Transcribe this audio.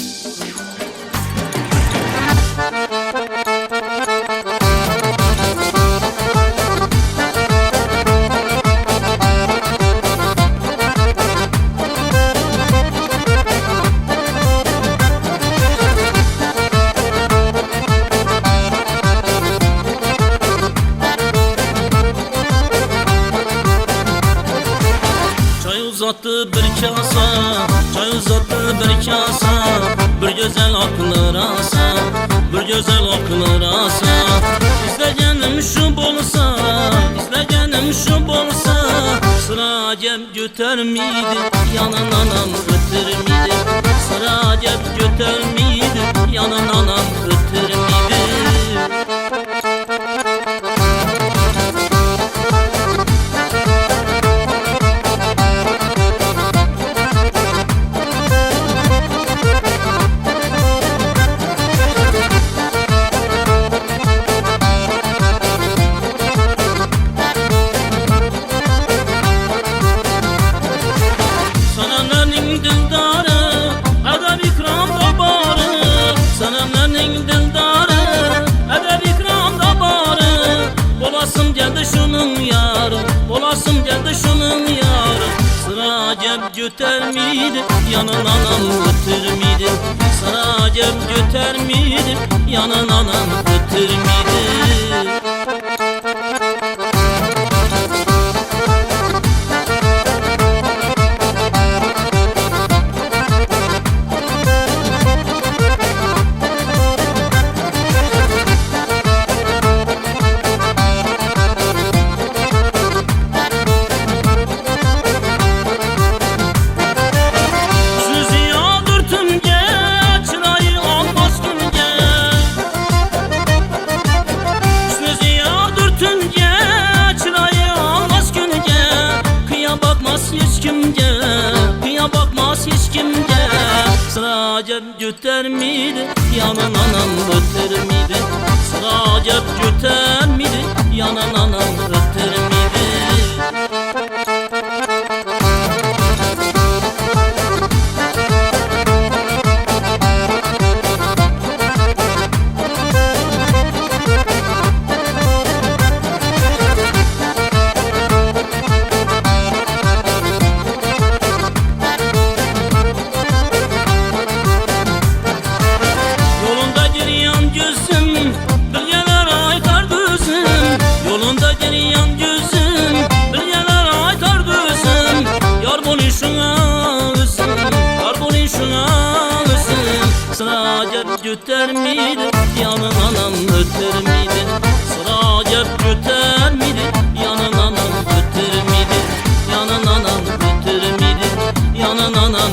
はい。Uzattı bir kasa Çay uzattı bir kasa Bir güzel aklı rasa Bir güzel aklı rasa İstegenim şu bolsa İstegenim şu bolsa Sıra cep götür miydi Yanın anam götür miydi? Sıra cep götür miydi Yanın anam götür Bolasım geldi şunun yarı Sıra cep götürmeydi Yanın anam götürmeydi Sıra cep götürmeydi Yanın anam Sıra cep götür miydi? Yanın anam götür miydi? Sıra cep götür miydi? Yanın anam götür Sıra cep götür miydi? Yanın anam götür miydi? Sıra cep götür miydi? Yanın anam götür miydi? Yanın anam götür miydi? Yanın anam